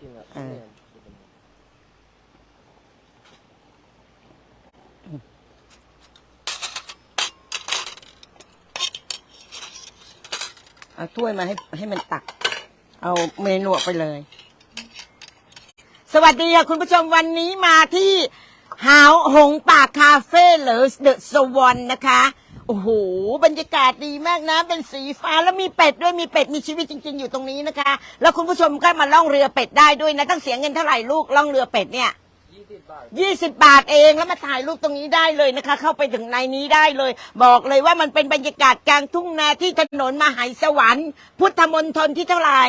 กินอะเออ เอาถ้วยมาให้ให้มันตัก เอาเมนูออกไปเลย สวัสดีค่ะคุณผู้ชมวันนี้มาที่หาวหงป่าคาเฟ่หรือเดอะสวอนนะคะ โอ้โห บรรยากาศดีมากนะ เป็นสีฟ้าแล้วมีเป็ดด้วย มีเป็ด มีชีวิตจริง ๆ อยู่ตรงนี้นะคะ แล้วคุณผู้ชมก็มาล่องเรือเป็ดได้ด้วยนะ ต้องเสียเงินเท่าไหร่ลูก ล่องเรือเป็ดเนี่ยยี่สิบบาทยี่สิบบาทเองแล้วมาถ่ายรูปตรงนี้ได้เลยนะคะ เข้าไปถึงในนี้ได้เลย บอกเลยว่ามันเป็นบรรยากาศกลางทุ่งนาที่ถนนมหาสวรรค์ พุทธมณฑลที่เท่าไหร่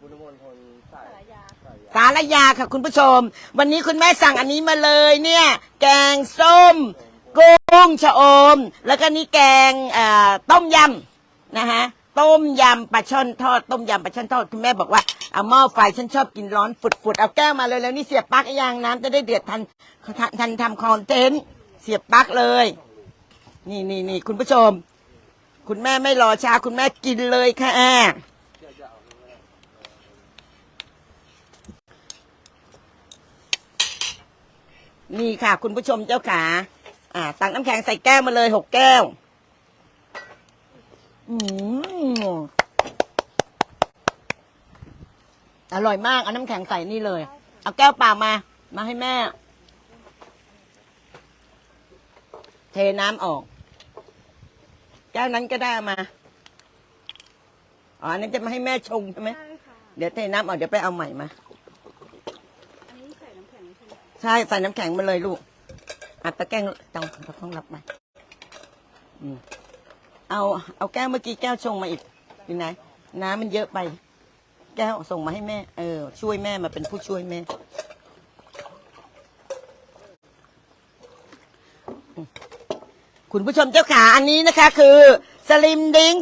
บุญมณฑลสายยาสายยาสารยาค่ะคุณผู้ชม วันนี้คุณแม่สั่งอันนี้มาเลยเนี่ย แกงส้ม กุ้งชะอม แล้วก็นี่แกงต้มยำนะฮะต้มยำปลาช่อนทอดต้มยำปลาช่อนทอดคุณแม่บอกว่าเอาหม้อไฟฉันชอบกินร้อนฝุดๆเอาแก้วมาเลยแล้วนี่เสียบปลั๊กยางน้ำจะได้เดือดทันทันทันทำคอนเทนต์เสียบปลั๊กเลย นี่นี่นี่คุณผู้ชม คุณแม่ไม่รอช้าคุณแม่กินเลยค่ะนี่ค่ะ คุณผู้ชมเจ้าขา อ่าตักน้ำแข็งใส่แก้วมาเลยหกแก้ว อืมอร่อยมาก เอาน้ำแข็งใส่นี่เลย เอาแก้วเปล่ามา มาให้แม่ เทน้ำออก แก้วนั้นก็ได้เอามา อ๋ออันนั้นจะมาให้แม่ชงใช่ไหมใช่ค่ะเดี๋ยวเทน้ำออกเดี๋ยวไปเอาใหม่มา อันนี้ใส่น้ำแข็งใช่ไหมใช่ ใส่น้ำแข็งมาเลยลูก อัดตะแกรงต้องตะข้องรับมาอืมเอาเอาแก้วเมื่อกี้แก้วชงมาอีกอยู่ไหนน้ำมันเยอะไป แก้วส่งมาให้แม่ เออ ช่วยแม่มาเป็นผู้ช่วยแม่คุณผู้ชมเจ้าขาอันนี้นะคะ คือสลิมดิง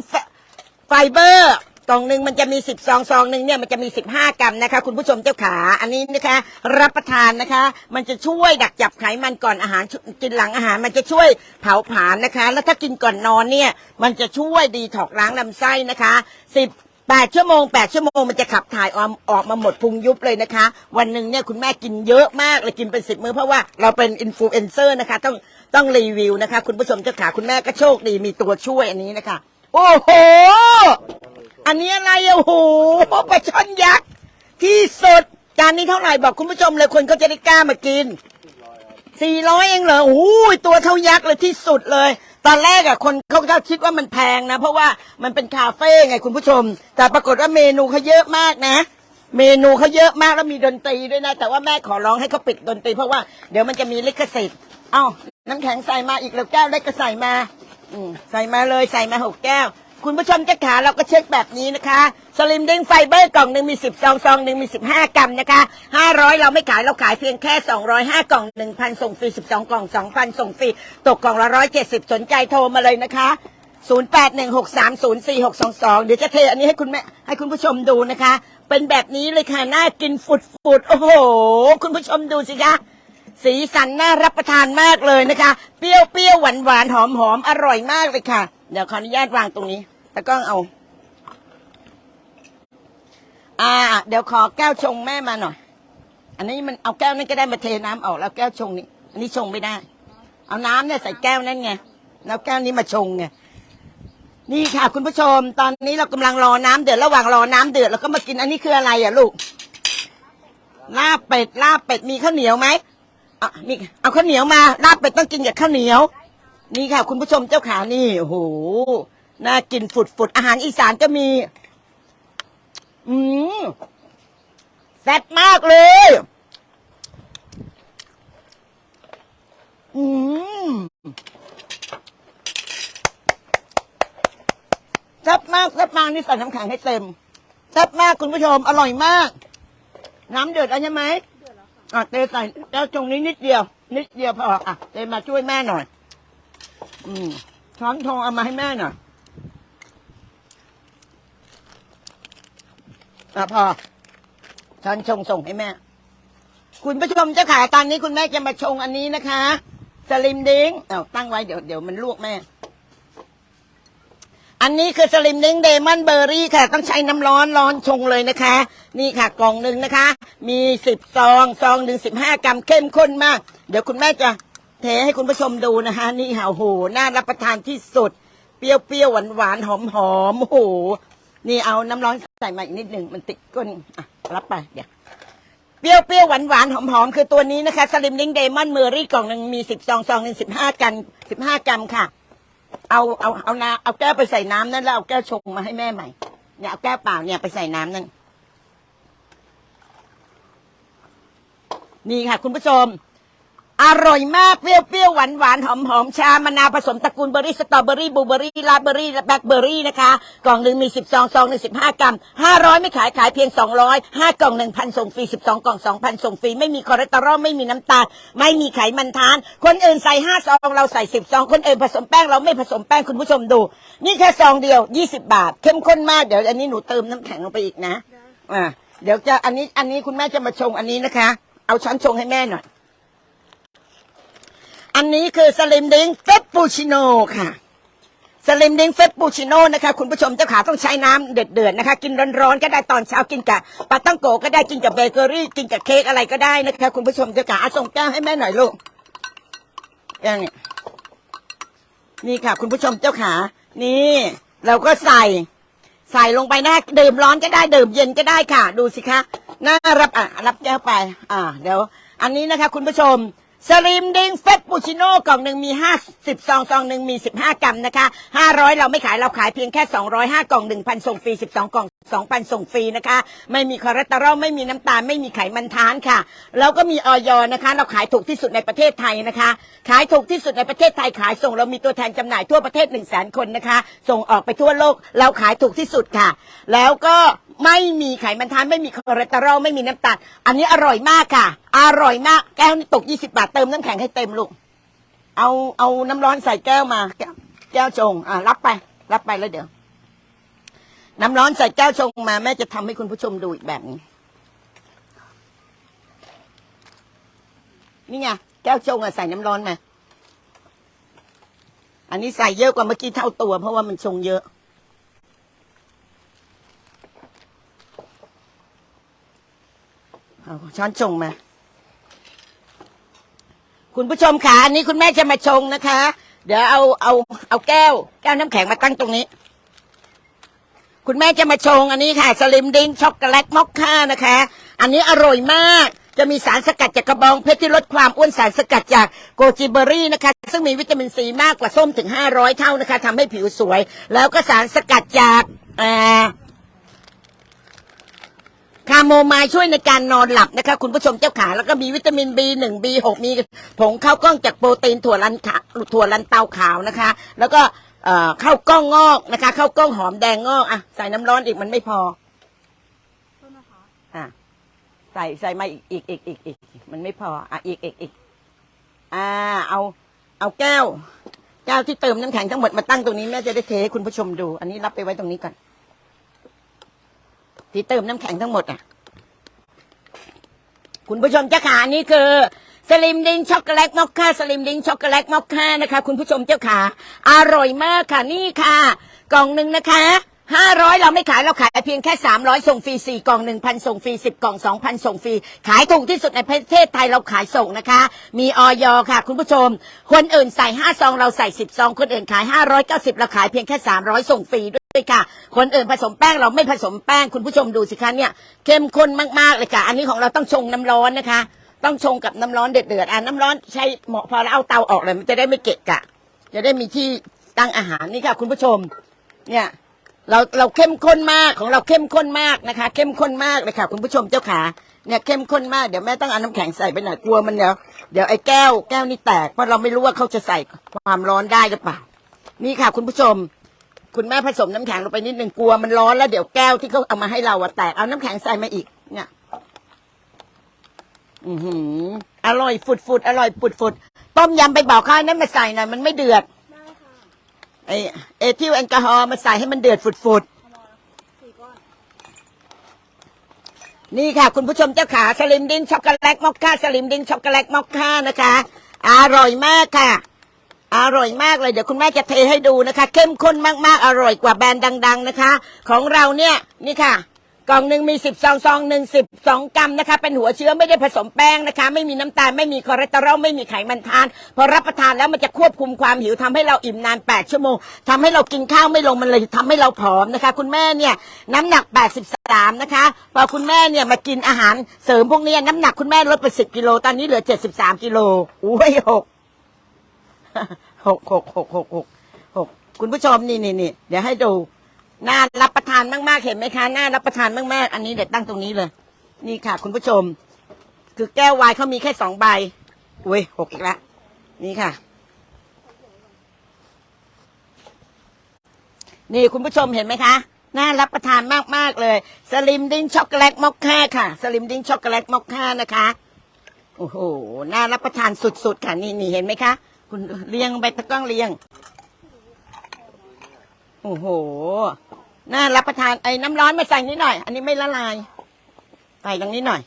ไฟเบอร์ กล่องหนึ่งมันจะมีสิบซองซองหนึ่งเนี่ยมันจะมีสิบห้ากรัมนะคะ คุณผู้ชมเจ้าขาอันนี้นะคะ รับประทานนะคะ มันจะช่วยดักจับไขมันก่อนอาหารกินหลังอาหาร มันจะช่วยเผาผลาญนะคะ แล้วถ้ากินก่อนนอนเนี่ยมันจะช่วยดีถอกล้างลำไส้นะคะสิบแปดชั่วโมงแปดชั่วโมงมันจะขับถ่ายออกออกมาหมดพุงยุบเลยนะคะ วันหนึ่งเนี่ยคุณแม่กินเยอะมากเลยกินเป็นสิบมื้อเพราะว่าเราเป็นอินฟลูเอนเซอร์นะคะ ต้องต้องรีวิวนะคะ คุณผู้ชมเจ้าขาคุณแม่ก็โชคดีมีตัวช่วยอันนี้นะคะ โอ้โห อันนี้อะไรโอ้โหปลาช่อนยักษ์ที่สุดจานนี้เท่าไหร่บอกคุณผู้ชมเลยคนเขาจะได้กล้ามากินสี่ร้อยเองเหรอโอ้ยตัวเท่ายักษ์เลยที่สุดเลย ตอนแรกอะคนเขาก็คิดว่ามันแพงนะ เพราะว่ามันเป็นคาเฟ่ไงคุณผู้ชม แต่ปรากฏว่าเมนูเขาเยอะมากนะ เมนูเขาเยอะมากแล้วมีดนตรีด้วยนะ แต่ว่าแม่ขอร้องให้เขาปิดดนตรีเพราะว่าเดี๋ยวมันจะมีลิขสิทธิ์เอ้าน้ำแข็งใส่มาอีกแล้วแก้วเล็กก็ใส่มา อืมใส่มาเลยใส่มาหกแก้ว คุณผู้ชมจะขาเราก็เช็คแบบนี้นะคะ สลิมดิงไฟเบอร์กล่องหนึ่งมีสิบซองซองหนึ่งมีสิบห้ากรัมนะคะห้าร้อยเราไม่ขายเราขายเพียงแค่สองร้อยห้ากล่องหนึ่งพันส่งฟรีสิบสองกล่องสองพันส่งฟรี ตกกล่องละร้อยเจ็ดสิบสนใจโทรมาเลยนะคะศูนย์แปดหนึ่งหกสามศูนย์สี่หกสองสองเดี๋ยวจะเทอันนี้ให้คุณแม่ให้คุณผู้ชมดูนะคะ เป็นแบบนี้เลยค่ะ น่ากินฝุดฝุดโอ้โห คุณผู้ชมดูสิคะสีสันน่ารับประทานมากเลยนะคะ เปรี้ยวเปรี้ยวหวานหวานหอมหอมอร่อยมากเลยค่ะ เดี๋ยวขออนุญาตวางตรงนี้ แล้วก็เอา อ่า เดี๋ยวขอแก้วชงแม่มาหน่อย อันนี้มันเอาแก้วนั้นก็ได้มาเทน้ำออกแล้วแก้วชงนี้อันนี้ชงไม่ได้ เอาน้ำเนี่ยใส่แก้วนั้นไงแล้วแก้วนี้มาชงไง นี่ค่ะคุณผู้ชม ตอนนี้เรากำลังรอน้ำเดือด ระหว่างรอน้ำเดือดเราก็มากิน อันนี้คืออะไรอะลูก ลาบเป็ด ลาบเป็ด มีข้าวเหนียวไหมอะมีเอาข้าวเหนียวมา ลาบเป็ดต้องกินกับข้าวเหนียว นี่ค่ะ คุณผู้ชมเจ้าขานี่ โอ้โห น่ากินฝุดฝุดอาหารอีสานก็มี อืมแซ่บมากเลย อืมแซ่บมากแซ่บมากนี่ใส่น้ำแข็งให้เต็มแซ่บมากคุณผู้ชม อร่อยมาก น้ำเดือดแล้วใช่ไหมเดือดแล้วค่ะเตใส่แก้วจงนี้นิดเดียว นิดเดียวพออะเตมาช่วยแม่หน่อย อืมช้อนทองเอามาให้แม่หน่อย อะพอช้อนชงส่งให้แม่ คุณผู้ชมเจ้าขาตอนนี้คุณแม่จะมาชงอันนี้นะคะสลิมดิ้งเอาตั้งไว้เดี๋ยวเดี๋ยวมันลวกแม่ อันนี้คือสลิมดิ้งเดมอนเบอร์รี่ค่ะ ต้องใช้น้ำร้อนร้อนชงเลยนะคะ นี่ค่ะกล่องหนึ่งนะคะ มีสิบซองซองหนึ่งสิบห้ากรัมเข้มข้นมาก เดี๋ยวคุณแม่จะเทให้คุณผู้ชมดูนะคะ นี่ค่ะโหน่ารับประทานที่สุด เปรี้ยวเปรี้ยวหวานหวานหอมหอมๆโอ้โห นี่เอาน้ำร้อนใส่มาอีกนิดหนึ่งมันติดก้นอะรับไปเดี๋ยวเปรี้ยวเปรี้ยวหวานหวานหอมหอมคือตัวนี้นะคะสลิมลิงเดมอนเมอรี่กล่องหนึ่งมีสิบซองซองหนึ่งสิบห้ากรัมสิบห้ากรัมค่ะ เอาเอาเอาน้ำเอาแก้วไปใส่น้ำนั่นแล้วเอาแก้วชงมาให้แม่ใหม่เนี่ยเอาแก้วเปล่าเนี่ยไปใส่น้ำนั่นนี่ค่ะ คุณผู้ชม อร่อยมากเปรี้ยวเปรี้ยวหวานหวานหอมหอมชามะนาวผสมตระกูลเบอร์รี่สตรอเบอร์รี่บลูเบอร์รี่ราเบอร์รี่และแบล็คเบอร์รี่นะคะกล่องหนึ่งมีสิบซองซองหนึ่งสิบห้ากรัมห้าร้อยไม่ขายขายเพียงสองร้อยห้ากล่องหนึ่งพันส่งฟรีสิบสองกล่องสองพันส่งฟรีไม่มีคอเลสเตอรอลไม่มีน้ำตาล ไม่มีไขมันทาน คนอื่นใส่ห้าซองเราใส่สิบซองคนอื่นผสมแป้งเราไม่ผสมแป้งคุณผู้ชมดู นี่แค่ซองเดียวยี่สิบบาท เข้มข้นมากเดี๋ยวอันนี้หนูเติมน้ำแข็งลงไปอีกนะอ่าเดี๋ยวจะอันนี้อันนี้คุณแม่จะมาชงอันนี้นะคะ เอาช้อนชงให้แม่หน่อย อันนี้คือสลิมดิงเฟปปูชิโน่ค่ะ สลิมดิงเฟปปูชิโน่นะคะ คุณผู้ชมเจ้าขาต้องใช้น้ำเดือดๆนะคะ กินร้อนๆก็ได้ตอนเช้ากินกับปาตั้งโกก็ได้กินกับเบเกอรี่ กินกับเค้กอะไรก็ได้นะคะ คุณผู้ชมเจ้าขาเอาส่งแก้วให้แม่หน่อยลูกอย่างนี้นี่ค่ะ คุณผู้ชมเจ้าขา นี่ เราก็ใส่ใส่ลงไปนะดื่มร้อนก็ได้ดื่มเย็นก็ได้ค่ะ ดูสิคะน่ารับอะรับแก้วไป อ่า เดี๋ยว อันนี้นะคะ คุณผู้ชม สลิมดิงเฟปปูชิโน่กล่องหนึ่งมีห้าสิบซองซองหนึ่งมีสิบห้ากรัมนะคะห้าร้อยเราไม่ขายเราขายเพียงแค่สองร้อยห้ากล่องหนึ่งพันส่งฟรีสิบสองกล่องสองพันส่งฟรีนะคะ ไม่มีคอเลสเตอรอลไม่มีน้ำตาล ไม่มีไขมันทานค่ะ แล้วก็มีออยนะคะ เราขายถูกที่สุดในประเทศไทยนะคะ ขายถูกที่สุดในประเทศไทยขายส่งเรามีตัวแทนจำหน่ายทั่วประเทศหนึ่งแสนคนนะคะ ส่งออกไปทั่วโลกเราขายถูกที่สุดค่ะ แล้วก็ ไม่มีไขมันทานไม่มีคอเลสเตอรอลไม่มีน้ำตาล อันนี้อร่อยมากค่ะ อร่อยมาก แก้วนี่ตก20บาทเติมน้ำแข็งให้เต็มลูก เอาเอาน้ำร้อนใส่แก้วมา แก้วแก้วชง อะรับไป รับไปแล้วเดี๋ยว น้ำร้อนใส่แก้วชงมาแม่จะทำให้คุณผู้ชมดูอีกแบบนี้นี่ไงแก้วชงอะใส่น้ำร้อนมา อันนี้ใส่เยอะกว่าเมื่อกี้เท่าตัว เพราะว่ามันชงเยอะ เอาช้อนชงมา คุณผู้ชมค่ะอันนี้คุณแม่จะมาชงนะคะ เดี๋ยวเอาเอาเอาแก้ว แก้วน้ำแข็งมาตั้งตรงนี้ คุณแม่จะมาชงอันนี้ค่ะ สลิมดิงช็อกโกแลตมอคค่านะคะ อันนี้อร่อยมาก จะมีสารสกัดจากกระบองเพชรที่ลดความอ้วนสารสกัดจากโกจิเบอรี่นะคะ ซึ่งมีวิตามินซีมากกว่าส้มถึง 500 เท่านะคะทำให้ผิวสวย แล้วก็สารสกัดจากอ่า คาโมไมล์ช่วยในการนอนหลับนะคะ คุณผู้ชมเจ้าขา แล้วก็มีวิตามิน B1 B6 มีผงข้าวกล้องจากโปรตีนถั่วลันขาวถั่วลันเตาขาวนะคะ แล้วก็เอ่อข้าวกล้องงอกนะคะข้าวกล้องหอมแดงงอกอะใส่น้ำร้อนอีกมันไม่พอโทษนะคะอะใส่ใส่มาอีกอีกอีกอีกอีกมันไม่พออะอีกอีกอีกอ่า เอาเอาแก้วแก้วที่เติมน้ำแข็งทั้งหมดมาตั้งตรงนี้แม่จะได้เทให้คุณผู้ชมดู อันนี้รับไปไว้ตรงนี้ก่อน ที่เติมน้ำแข็งทั้งหมดอะ คุณผู้ชมเจ้าขานี่คือสลิมดิงช็อกโกแลตมอคค่าสลิมดิงช็อกโกแลตมอคค่านะคะ คุณผู้ชมเจ้าขาอร่อยมากค่ะนี่ค่ะ กล่องหนึ่งนะคะห้าร้อยเราไม่ขายเราขายเพียงแค่สามร้อยส่งฟรีสี่กล่องหนึ่งพันส่งฟรีสิบกล่องสองพันส่งฟรีขายถูกที่สุดในประเทศไทยเราขายส่งนะคะ มีออยค่ะ คุณผู้ชม คนอื่นใส่ห้าซองเราใส่สิบซอง คนอื่นขายห้าร้อยเก้าสิบเราขายเพียงแค่สามร้อยส่งฟรีด้วย ด้วยค่ะ คนอื่นผสมแป้งเราไม่ผสมแป้งคุณผู้ชมดูสิคะเนี่ยเข้มข้นมากๆเลยค่ะ อันนี้ของเราต้องชงน้ำร้อนนะคะ ต้องชงกับน้ำร้อนเดือดๆอะน้ำร้อนใช้เหมาะพอแล้วเอาเตาออกเลยมันจะได้ไม่เกะกะ จะได้มีที่ตั้งอาหารนี่ค่ะ คุณผู้ชม เนี่ยเราเราเข้มข้นมากของเราเข้มข้นมากนะคะ เข้มข้นมากเลยค่ะ คุณผู้ชมเจ้าขาเนี่ยเข้มข้นมากเดี๋ยวแม่ต้องเอาน้ำแข็งใส่ไปหน่อยกลัวมันเดี๋ยวเดี๋ยวไอ้แก้วแก้วนี่แตกเพราะเราไม่รู้ว่าเขาจะใส่ความร้อนได้หรือเปล่านี่ค่ะ คุณผู้ชม คุณแม่ผสมน้ำแข็งลงไปนิดหนึ่งกลัวมันร้อนแล้วเดี๋ยวแก้วที่เขาเอามาให้เราอะแตกเอาน้ำแข็งใส่มาอีก เนี่ย อือหือ อร่อยฝุดฝุดๆอร่อยปุดฝุดๆต้มยำไปบอกเขาให้นั้นมาใส่หน่อยมันไม่เดือดได้ค่ะไอเอทิลแอลกอฮอล์มาใส่ให้มันเดือดฝุดฝุดเอามาสี่ก้อนๆนี่ค่ะ คุณผู้ชมเจ้าขาสลิมดินช็อกโกแลตมอคค่าสลิมดินช็อกโกแลตมอคค่านะคะ อร่อยมากค่ะ อร่อยมากเลยเดี๋ยวคุณแม่จะเทให้ดูนะคะ เข้มข้นมากๆ อร่อยกว่าแบรนด์ดัง ๆนะคะ ของเราเนี่ยนี่ค่ะ กล่องหนึ่งมีสิบซองซองหนึ่งสิบสองกรัมนะคะ เป็นหัวเชื้อไม่ได้ผสมแป้งนะคะ ไม่มีน้ำตาลไม่มีคอเลสเตอรอลไม่มีไขมันทาน พอรับประทานแล้วมันจะควบคุมความหิวทำให้เราอิ่มนาน 8 ชั่วโมงทำให้เรากินข้าวไม่ลงมันเลยทำให้เราผอมนะคะ คุณแม่เนี่ยน้ำหนัก 83 นะคะ พอคุณแม่เนี่ยมากินอาหารเสริมพวกเนี้ยน้ำหนักคุณแม่ลดไป 10 กิโลตอนนี้เหลือ 73 กิโลอุ้ยหก หกหกหกหกหกหกคุณผู้ชมนี่นี่นี่เดี๋ยวให้ดูน่ารับประทานมากๆเห็นไหมคะน่ารับประทานมากๆอันนี้เดี๋ยวตั้งตรงนี้เลย นี่ค่ะ คุณผู้ชม คือแก้ววายเขามีแค่สองใบอุ้ยหกอีกแล้วนี่ค่ะ นี่คุณผู้ชมเห็นไหมคะน่ารับประทานมากๆเลย สลิมดิ้งช็อกโกแลตมอคค่าค่ะ สลิมดิ้งช็อกโกแลตมอคค่านะคะโอ้โหน่ารับประทานสุดๆค่ะนี่นี่เห็นไหมคะ คุณเรียงไปตะกล้องเรียง โอ้โห น่ารับประทานไอ้น้ำร้อนมาใส่นิดหน่อย อันนี้ไม่ละลาย ใส่ตรงนี้หน่อย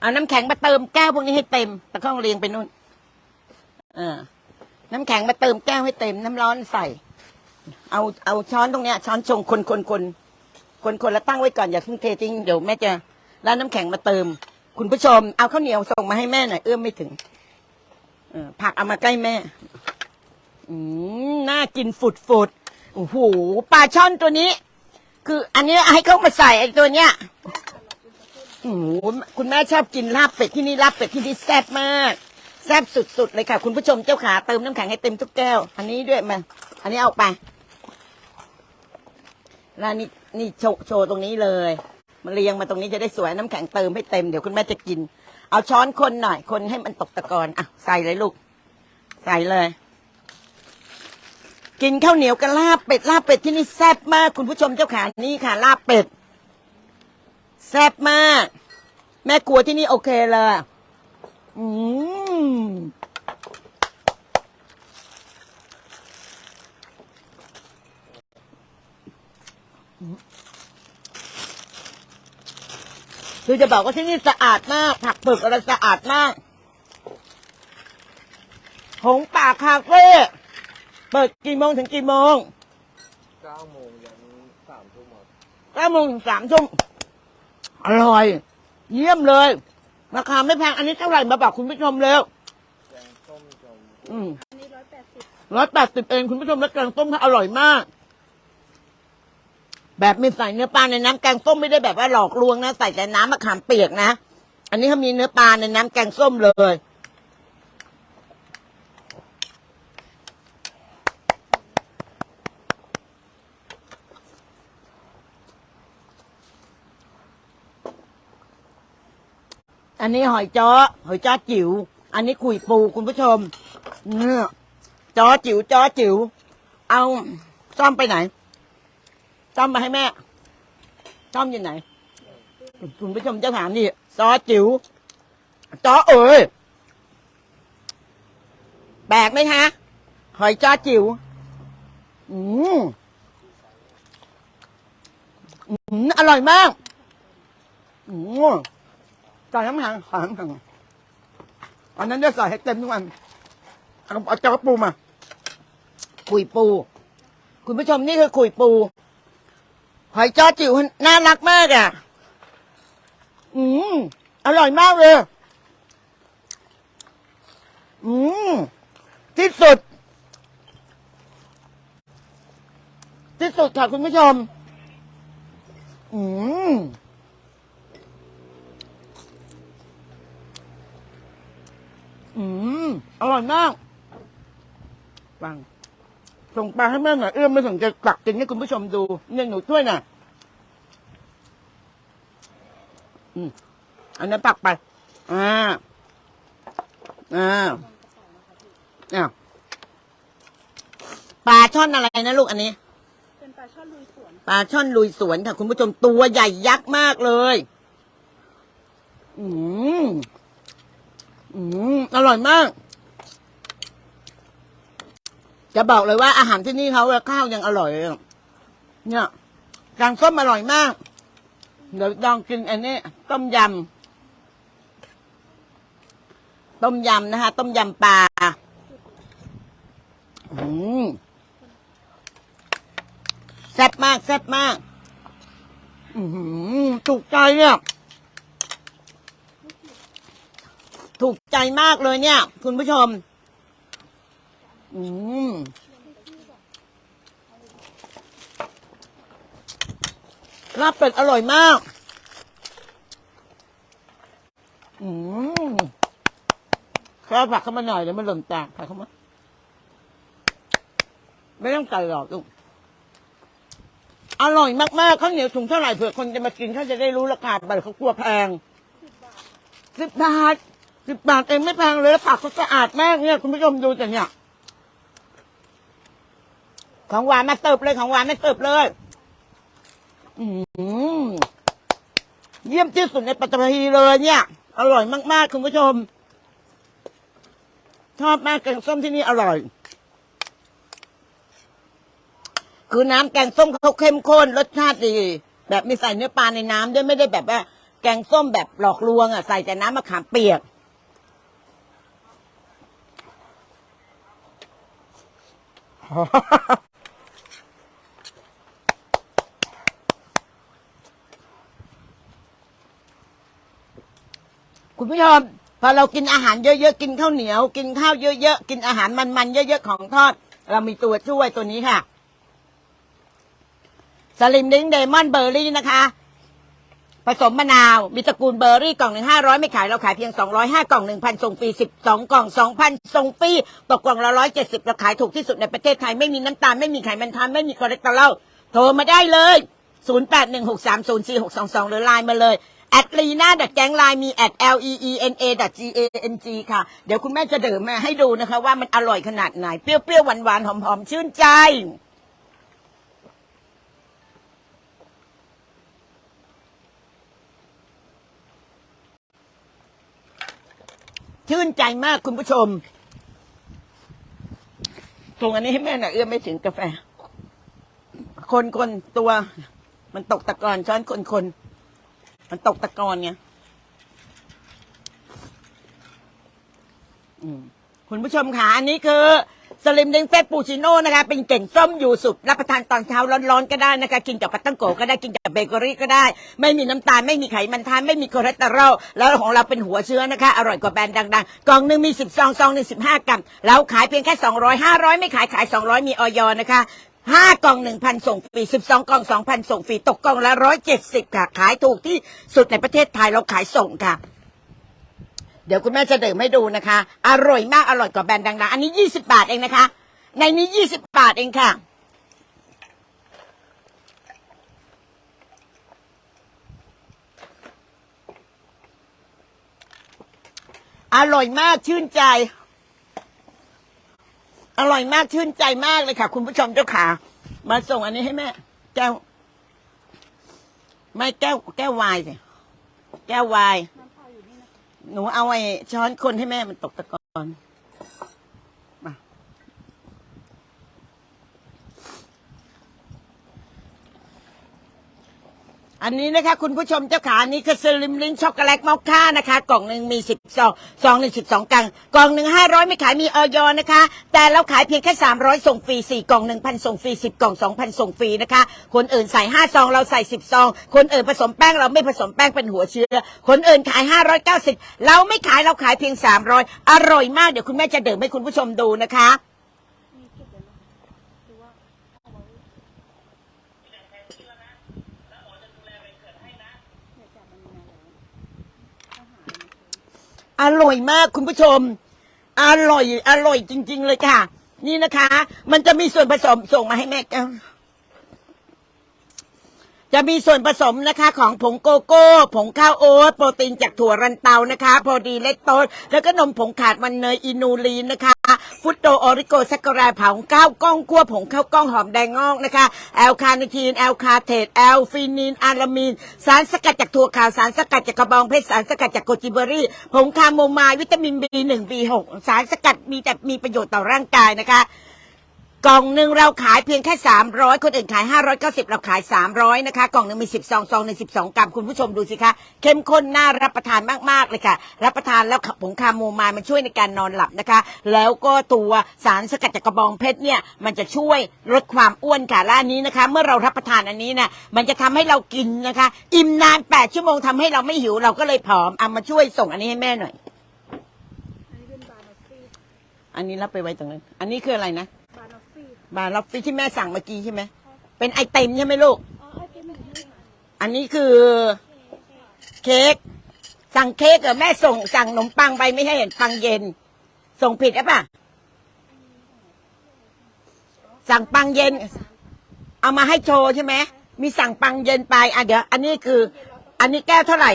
เอาน้ำแข็งมาเติมแก้วพวกนี้ให้เต็ม ตะกล้องเรียงไปนู่นเออน้ำแข็งมาเติมแก้วให้เต็ม น้ำร้อนใส่ เอาเอาช้อนตรงเนี้ย ช้อนชงคนคนคนคนคนแล้วตั้งไว้ก่อนอย่าเพิ่งเททิ้งเดี๋ยวแม่จะแล้วน้ำแข็งมาเติม คุณผู้ชมเอาข้าวเหนียวส่งมาให้แม่หน่อยเอื้อมไม่ถึง ผักเอามาใกล้แม่ อืมน่ากินฝุดฝุดโอ้โหปลาช่อนตัวนี้ คือ อันนี้ให้เขามาใส่ไอ้ตัวเนี้ยโอ้โหคุณแม่ชอบกินลาบเป็ดที่นี่ลาบเป็ดที่นี่แซ่บมาก แซ่บสุดๆเลยค่ะ คุณผู้ชมเจ้าขาเติมน้ำแข็งให้เต็มทุกแก้ว อันนี้ด้วยมา อันนี้เอาไปแล้วนี่นี่โชว์โชว์ตรงนี้เลยมาเรียงมาตรงนี้จะได้สวยน้ำแข็งเติมให้เต็มเดี๋ยวคุณแม่จะกิน เอาช้อนคนหน่อย คนให้มันตกตะกอนอะใส่เลยลูก ใส่เลย กินข้าวเหนียวกับลาบเป็ดลาบเป็ดที่นี่แซ่บมากคุณผู้ชมเจ้าขานี่ค่ะ ลาบเป็ดแซ่บมาก แม่กลัวที่นี่โอเคเลยอืม คือจะบอกว่าที่นี่สะอาดมาก ผักเผือกอะไรสะอาดมาก หงป่าคาเฟ่เปิดกี่โมงถึงกี่โมงเก้าโมงยันสามทุ่มครับเก้าโมงถึงสามทุ่มอร่อย เยี่ยมเลย ราคาไม่แพง อันนี้เท่าไหร่มาบอกคุณผู้ชมเร็วแกงส้มจมอืมอันนี้ร้อยแปดสิบร้อยแปดสิบเองคุณผู้ชมแล้วแกงส้มเขาอร่อยมาก แบบม่ใส่เนื้อปลาในน้ำแกงส้มไม่ได้แบบว่าหลอกลวงนะใส่แต่น้ำมะขามเปียกนะ อันนี้เขามีเนื้อปลาในน้ำแกงส้มเลย อันนี้หอยจ้อหอยจ้อจิ๋ว อันนี้ขุยปูคุณผู้ชม เนี่ยจ้อจิ๋วจ้อจิ๋ว เอาซ่อมไปไหน ซ่อมมาให้แม่ซ่อมอยู่ไหน คุณผู้ชมเจ้าถามนี่ ซอจิ๋วจ้อเอ๋ยแบกไหมคะหอยจ้อจิ๋วอืมอืมอร่อยมากอืมใส่น้ำแข็งใส่น้ำแข็งอันนั้นจะใส่ให้เต็มทุกวันเอาเอาจ้าปูมา คุยปู คุณผู้ชมนี่คือคุยปู หอยจ้อจิ๋วน่ารักมากอะ อืม อร่อยมากเลย อืม ที่สุด ที่สุดค่ะคุณผู้ชม อืมอืม อร่อยมาก ฟัง ส่งปลาให้แม่หน่อยเอื้อมไม่ถึงจะตักกินให้คุณผู้ชมดูเนี่ยหนูช่วยหน่อยอืมอันนั้นปักไปอ่าอ่าอ่าปลาช่อนอะไรนะลูกอันนี้ เป็นปลาช่อนลุยสวน ปลาช่อนลุยสวนค่ะ คุณผู้ชมตัวใหญ่ยักษ์มากเลย อืมอืมอร่อยมาก จะบอกเลยว่าอาหารที่นี่เขาข้าวยังอร่อยเลยเนี่ยแกงส้มอร่อยมาก เดี๋ยวลองกินอันนี้ ต้มยำ ต้มยำนะคะ ต้มยำปลามแซ่บมากแซ่บมาก อือหือถูกใจเนี่ย ถูกใจมากเลยเนี่ย คุณผู้ชม อืมลาบเป็ดอร่อยมาก อืมข้าวผักเข้ามาหน่อยเดี๋ยวมันหล่นแตกผักเข้ามา ไม่ต้องใส่หรอกลูก อร่อยมากๆข้าวเหนียวถุงเท่าไหร่เผื่อคนจะมากินเขาจะได้รู้ราคาบัตรเขากลัวแพงสิบบาทสิบบาทเองไม่แพงเลยแล้วผักเขาสะอาดมากเนี่ย คุณผู้ชมดูแต่เนี่ย ของหวานมาเติบเลยของหวานมาเติบเลย อืมเยี่ยมที่สุดในปัตตภีเลยเนี่ย อร่อยมาก ๆ คุณผู้ชม ชอบมากแกงส้มที่นี่อร่อย คือน้ำแกงส้มเขาเข้มข้นรสชาติดี แบบมีใส่เนื้อปลาในน้ำด้วยไม่ได้แบบว่า แกงส้มแบบหลอกลวงอะใส่แต่น้ำมะขามเปียก คุณผู้ชมพอเรากินอาหารเยอะๆ กินข้าวเหนียว กินข้าวเยอะๆ กินอาหารมันๆ เยอะๆ ของทอด เรามีตัวช่วยตัวนี้ค่ะสลิมดิ้งเดมอนเบอร์รี่นะคะ ผสมมะนาว มีตระกูลเบอร์รี่กล่องหนึ่งห้าร้อยไม่ขาย เราขายเพียงสองร้อยห้ากล่องหนึ่งพันส่งฟรีสิบสองกล่องสองพันส่งฟรีตกกล่องละร้อยเจ็ดสิบเราขายถูกที่สุดในประเทศไทย ไม่มีน้ำตาล ไม่มีไขมันทานไม่มีคอเลสเตอรอลโทรมาได้เลยศูนย์แปดหนึ่งหกสามศูนย์สี่หกสองสองหรือไลน์มาเลย แอดลีน่าดัดแกงไลน์มีแอด L E E N A ดัด G A N G ค่ะ เดี๋ยวคุณแม่จะเดิมมาให้ดูนะคะ ว่ามันอร่อยขนาดไหน เปรี้ยวๆ หวานๆ หอมๆ ชื่นใจ ชื่นใจมากคุณผู้ชมส่งอันนี้ให้แม่หน่อยเอื้อมไม่ถึงกาแฟ คนคนตัว มันตกตะกอนช้อนคนคน มันตกตะกอนไงคุณผู้ชมค่ะอันนี้คือสลิมเดงเฟสปูชิโน่นะคะ เป็นเก่งส้มอยู่สุด รับประทานตอนเช้าร้อนๆก็ได้นะคะ กินกับปัตตังโกก็ได้กินกับเบเกอรี่ก็ได้ ไม่มีน้ำตาล ไม่มีไขมันทาน ไม่มีคอเลสเตอรอลแล้วของเราเป็นหัวเชื้อนะคะ อร่อยกว่าแบรนด์ดังๆ กล่องหนึ่งมีสิบซอง ซองหนึ่งสิบห้ากรัมเราขายเพียงแค่สองร้อยห้าร้อยไม่ขายขายสองร้อยมีออยนะคะ ห้ากล่องหนึ่งพันส่งฟรีสิบสองกล่องสองพันส่งฟรีตกกล่องละร้อยเจ็ดสิบค่ะ ขายถูกที่สุดในประเทศไทยเราขายส่งค่ะ เดี๋ยวคุณแม่จะดื่มให้ดูนะคะ อร่อยมากอร่อยกว่าแบรนด์ดังๆ อันนี้ยี่สิบาทเองนะคะ ในนี้ยี่สิบาทเองค่ะ อร่อยมากชื่นใจ อร่อยมากชื่นใจมากเลยค่ะ คุณผู้ชมเจ้าขามาส่งอันนี้ให้แม่ แก้ว ไม่แก้ว แก้ววายสิแก้ววายน้ำเปล่าอยู่นี่นะคะหนูเอาไอ้ช้อนคนให้แม่มันตกตะกอน อันนี้นะคะคุณผู้ชมเจ้าขานนี้คือสลิมลิงช็อกโกแลตมอคค่านะคะ กล่องหนึ่งมีสิบซองซองหนึ่งสิบสองกรังกล่องหนึ่งห้าร้อยไม่ขายมีออยนะคะ แต่เราขายเพียงแค่สามร้อยส่งฟรีสี่กล่องหนึ่งพันส่งฟรีสิบกล่องสองพันส่งฟรีนะคะ คนอื่นใส่ห้าซองเราใส่สิบซอง คนอื่นผสมแป้งเราไม่ผสมแป้งเป็นหัวเชื้อ คนอื่นขายห้าร้อยเก้าสิบเราไม่ขายเราขายเพียงสามร้อยอร่อยมากเดี๋ยวคุณแม่จะเดื่มให้คุณผู้ชมดูนะคะ มีเก็บเลยนะคะหรือว่าเอาไว้เดี๋ยวจับมันมาแล้วต้องหาอะไรมาซื้ อร่อยมากคุณผู้ชม อร่อย อร่อยจริง ๆ เลยค่ะ นี่นะคะ มันจะมีส่วนผสมส่งมาให้แม่แก้วจะมีส่วนผสมนะคะของผงโกโก้ ผงข้าวโอ๊ตโปรตีนจากถั่วรันเตานะคะ โปรดีเลคโตสแล้วก็นมผงขาดมันเนยอินูลีนนะคะ ฟุตโตออริโกแซคโครายเผาข้าวกล้องคั่วผงข้าวกล้องหอมแดงงอกนะคะแอลคาเนทีนแอลคาเทตแอลฟินินอารามีน สารสกัดจากถั่วขาวสารสกัดจากกระบองเพชรสารสกัดจากโกจิเบอรี่ผงคาโมไมล์วิตามิน B1 B6 สารสกัดมีแต่มีประโยชน์ต่อร่างกายนะคะ กล่องหนึ่งเราขายเพียงแค่ 300 คนอื่นขาย 590 เราขาย 300 นะคะ กล่องหนึ่งมี 10 ซอง ซองหนึ่ง12 กรัม คุณผู้ชมดูสิคะ เข้มข้นน่ารับประทานมาก ๆ เลยค่ะ รับประทานแล้วผงคาโมไมล์มันช่วยในการนอนหลับนะคะ แล้วก็ตัวสารสกัดจากกระบองเพชรเนี่ย มันจะช่วยลดความอ้วนค่ะและอันนี้นะคะ เมื่อเรารับประทานอันนี้นะมันจะทำให้เรากินนะคะ อิ่มนาน 8 ชั่วโมงทำให้เราไม่หิว เราก็เลยผอม เอามาช่วยส่งอันนี้ให้แม่หน่อย อันนี้เป็นบานอฟฟี่อันนี้รับไปไว้ตรงนั้น อันนี้คืออะไรนะ บานอฟฟี่บาร์ล็อฟฟี่ที่แม่สั่งเมื่อกี้ใช่ไหม เป็นไอติมใช่ไหมลูกอ๋อไอติมเหมือนที่ค่ะอันนี้คือเค้ก สั่งเค้กเหรอแม่ส่งสั่งขนมปังไปไม่ให้เห็นปังเย็น ส่งผิดหรือเปล่ะสั่งปังเย็น เอามาให้โชว์ใช่ไหม มีสั่งปังเย็นไป อะเดี๋ยว อันนี้คือ อันนี้แก้วเท่าไหร่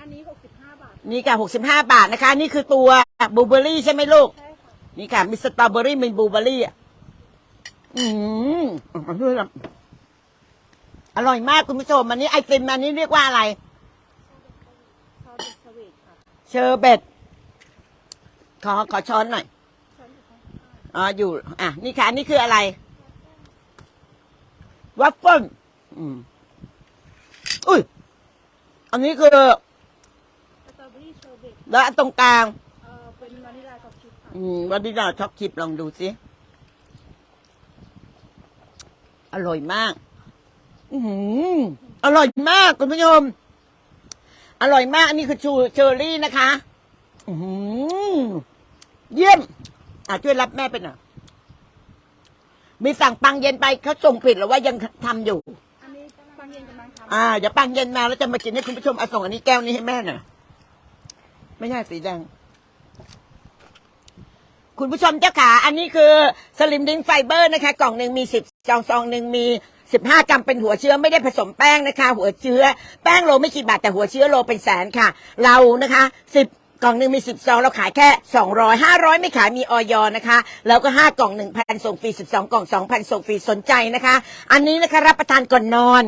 อันนี้หกสิบห้าบาท นี่ค่ะหกสิบห้าบาทนะคะ นี่คือตัวบลูเบอร์รี่ใช่ไหมลูกใช่ค่ะนี่ค่ะ มีสตรอเบอรี่มีบลูเบอร์รี่ อะอืมอร่อยมากคุณผู้ชมอันนี้ไอติมอันนี้เรียกว่าอะไรซอสเด็ดสวีทค่ะเชอร์เบตขอขอช้อนหน่อยช้อนอยู่ข้างอ๋ออยู่ อะ นี่ค่ะอันนี้คืออะไร วัฟเฟิลอืมอุ้ย อันนี้คือๆสตรอเบอรี่เชอร์เบตแล้วอันตรงกลางเอ่อเป็นวานิลลากับชิปค่ะอืมวันนี้เราช็อกชิปลองดูสิ อร่อยมากอือหืออร่อยมากคุณผู้ชม อร่อยมาก อันนี้คือชูเชอร์รี่นะคะอือหือเยี่ยม อะช่วยรับแม่ไปหน่อยมีสั่งปังเย็นไปเขาส่งผิดหรือว่ายังทำอยู่ อันนี้ปังเย็นกำลังทำอ่าเดี๋ยวปังเย็นมาแล้วจะมากินให้คุณผู้ชมเอาส่งอันนี้แก้วนี้ให้แม่หน่อยไม่ใช่สีแดงคุณผู้ชมเจ้าขา อันนี้คือสลิมดิงไฟเบอร์นะคะ กล่องหนึ่งมีสิบ จองซองหนึ่งมีสิบห้ากรัมเป็นหัวเชื้อไม่ได้ผสมแป้งนะคะ หัวเชื้อ แป้งโลไม่กี่บาทแต่หัวเชื้อโลเป็นแสนค่ะ เรานะคะสิบกล่องหนึ่งมีสิบซอง เราขายแค่สองร้อยห้าร้อยไม่ขายมีออยนะคะ แล้วก็ห้ากล่องหนึ่งพันส่งฟรีสิบสองกล่องสองพันส่งฟรี สนใจนะคะ อันนี้นะคะรับประทานก่อนนอน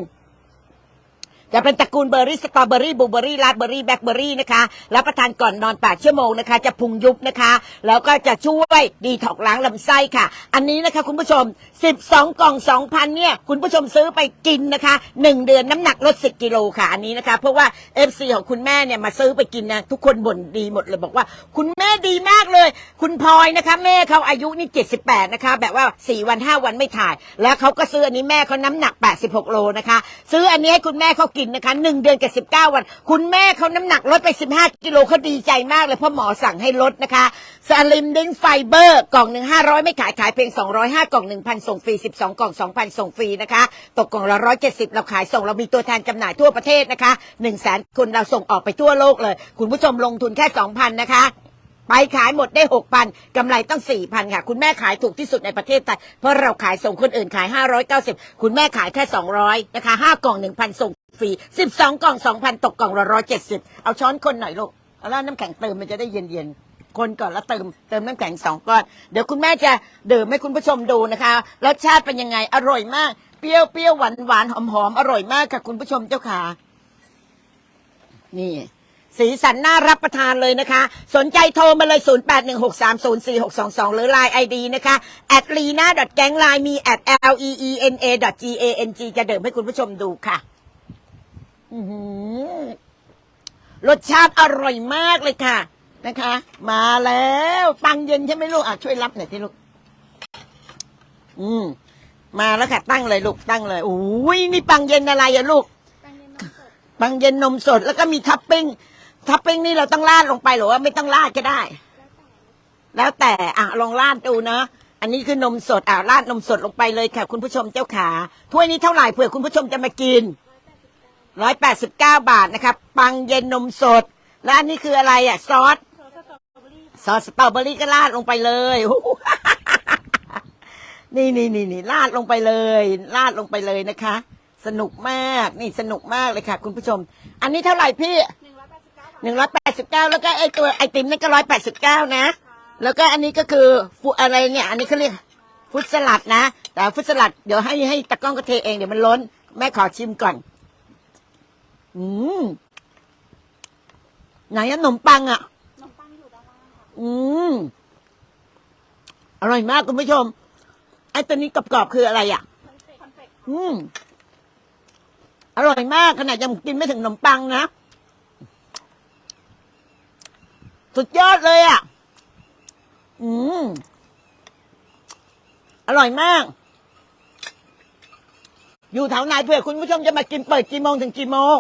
จะเป็นตระกูลเบอร์รี่สตรอเบอรี่บลูเบอรี่ราสเบอรี่แบล็คเบอรี่นะคะรับประทานก่อนนอน8ชั่วโมงนะคะ จะพุงยุบนะคะ แล้วก็จะช่วยดีถอกล้างลำไส้ค่ะ อันนี้นะคะคุณผู้ชม 12 กล่อง 2,000 เนี่ย คุณผู้ชมซื้อไปกินนะคะ 1 เดือนน้ำหนักลด 10 กิโลค่ะอันนี้นะคะ เพราะว่า FC ของคุณแม่เนี่ยมาซื้อไปกินนะทุกคนบ่นดีหมดเลยบอกว่า คุณแม่ดีมากเลย คุณพลอยนะคะ แม่เขาอายุนี่ 78 นะคะ แบบว่า 4 วัน 5 วันไม่ถ่าย แล้วเขาก็ซื้ออันนี้แม่เขาน้ำหนัก 86 โลนะคะ ซื้ออันนี้ให้คุณแม่เขากินนะคะ1เดือนกับ19วัน คุณแม่เขาน้ำหนักลดไป15กิโลเขาดีใจมากเลยเพราะหมอสั่งให้ลดนะคะสลิมดิ้งไฟเบอร์กล่องหนึ่ง500ไม่ขายขายเพียง205กล่อง1,000ส่งฟรี12กล่อง2,000ส่งฟรีนะคะ ตกกล่องละ170เจ็ดสิบเราขายส่งเรามีตัวแทนจำหน่ายทั่วประเทศนะคะ1 0 0 0 0แสนคนเราส่งออกไปทั่วโลกเลย คุณผู้ชมลงทุนแค่2,000นนะคะไปขายหมดได้6,000กำไรต้อง4,000ค่ะ คุณแม่ขายถูกที่สุดในประเทศไทยเพราะเราขายส่งคนอื่นขาย 590 คุณแม่ขายแค่ 200 นะคะ5กล่อง 1,000 ส่ง ฟรี 12 กล่อง 2,000 ตกกล่องละ170 เอาช้อนคนหน่อยลูก เอาแล้วน้ำแข็งเติมมันจะได้เย็นๆคนก่อนแล้วเติมเติมน้ำแข็งสองก้อน เดี๋ยวคุณแม่จะดื่มให้คุณผู้ชมดูนะคะรสชาติเป็นยังไงอร่อยมาก เปรี้ยวเปรี้ยวหวานหวานหอมหอมอร่อยมากค่ะคุณผู้ชมเจ้าค่ะนี่ สีสันน่ารับประทานเลยนะคะ สนใจโทรมาเลย 0816304622 หรือ Line ID นะคะ at lena gang line มี at l e e n a g a n g จะเดิมให้คุณผู้ชมดูค่ะ อื้อหือรสชาติอร่อยมากเลยค่ะ นะคะ มาแล้วปังเย็นใช่ไหมลูกอะช่วยรับหน่อยที่ลูก อืม มาแล้วค่ะ ตั้งเลยลูกตั้งเลยโอ้ยนี่ปังเย็นอะไรอะลูก ปังเย็นนมสดปังเย็นนมสดแล้วก็มีทับปิ้งทับปิ้งนี่เราต้องราดลงไปหรือว่าไม่ต้องราดก็ได้ แล้วแต่อะลองราดดูนะอันนี้คือนมสดอะราดนมสดลงไปเลยค่ะ คุณผู้ชมเจ้าขาถ้วยนี้เท่าไหร่เผื่อคุณผู้ชมจะมากิน ร้อยแปดสิบเก้าบาทนะครับ ปังเย็นนมสด แล้วอันนี้คืออะไรอะ ซอสซอสสตรอเบอรี่ซอสสตรอเบอรี่ก็ราดลงไปเลย นี่นี่นี่นี่ราดลงไปเลยราดลงไปเลยนะคะ สนุกมากนี่สนุกมากเลยค่ะ คุณผู้ชม อันนี้เท่าไหร่พี่หนึ่งร้อยแปดสิบเก้าหนึ่งร้อยแปดสิบเก้าแล้วก็ไอตัวไอติมนั่นก็ร้อยแปดสิบเก้านะ แล้วก็อันนี้ก็คือฟุอะไรเนี่ย อันนี้เขาเรียกฟุตสลัดนะ แต่ฟุตสลัดเดี๋ยวให้ให้ตะกล้องก็เทเองเดี๋ยวมันล้น แม่ขอชิมก่อน อืมไหนอะขนมปังอะนมปังอยู่ด้านล่างค่ะอืมอร่อยมากคุณผู้ชมอ้ตัวนี้กรอบๆคืออะไรอะคอนเฟกต์คอนเฟกต์อืม อร่อยมากขนาดยังกินไม่ถึงขนมปังนะ สุดยอดเลยอะอืม อร่อยมาก อยู่แถวไหนเผื่อคุณผู้ชมจะมากินเปิดกี่โมงถึงกี่โมง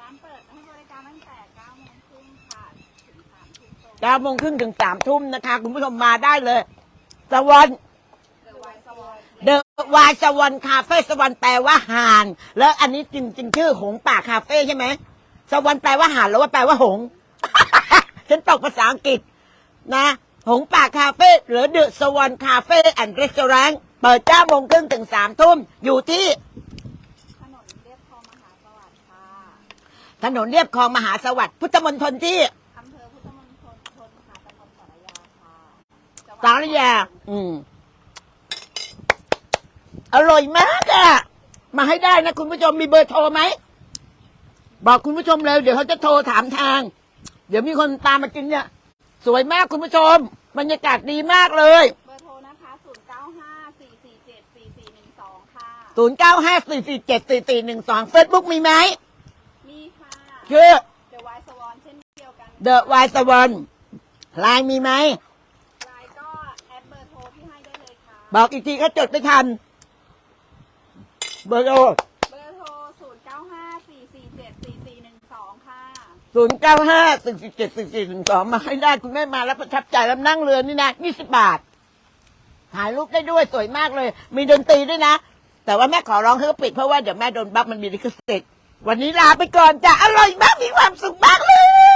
ร้านเปิดให้บริการตั้งแต่9โมงครึ่งค่ะถึง3ทุ่มตรง เก้าโมงครึ่งถึงสามทุ่มนะคะ คุณผู้ชมมาได้เลยสวรรค์เดอะไวท์สวอนเดอะวายสวรรค์คาเฟ่สวรรค์แปลว่าห่าน แล้วอันนี้จริงๆชื่อหงป่าคาเฟ่ใช่ไหมสวรรค์แปลว่าห่านแล้วว่าแปลว่าหงฉันตกภาษาอังกฤษนะหงป่าคาเฟ่หรือเดอะสวรรค์คาเฟ่แอนด์รีสอร์ทเปิดเก้าโมงครึ่งถึงสามทุ่มอยู่ที่ถนนเรียบคลองมหาสวัสดิ์ค่ะถนนเรียบคลองมหาสวัสดิ์พุทธมณฑลที่ สารยาอืม อร่อยมากอะมาให้ได้นะคุณผู้ชมมีเบอร์โทรไหม บอกคุณผู้ชมเลยเดี๋ยวเขาจะโทรถามทาง เดี๋ยวมีคนตามมากินเนี่ย สวยมากคุณผู้ชม บรรยากาศดีมากเลย เบอร์โทรนะคะ 095 447 4412 ค่ะศูนย์เก้าห้าสี่สี่เจ็ดสี่สี่หนึ่งสองเฟซบุ๊กมีไหมมีค่ะ ชื่อเดอะไวท์สวอนเช่นเดียวกัน The w i สว n นไลน์มีไหม บอกอีกทีเขาจดไม่ทัน เบอร์โทรเบอร์โทร 095 447 4412 ค่ะ ศูนย์เก้าห้าสี่สี่เจ็ดสี่สี่หนึ่งสองมาให้ได้คุณแม่มาแล้วประทับใจแล้วนั่งเรือนี่นะยี่สิบบาท ถ่ายรูปได้ด้วยสวยมากเลย มีดนตรีด้วยนะ แต่ว่าแม่ขอร้องให้เขาปิดเพราะว่าเดี๋ยวแม่โดนบัฟมันมีลิขสิทธิ์วันนี้ลาไปก่อนจ้ะอร่อยมากมีความสุขมากเลย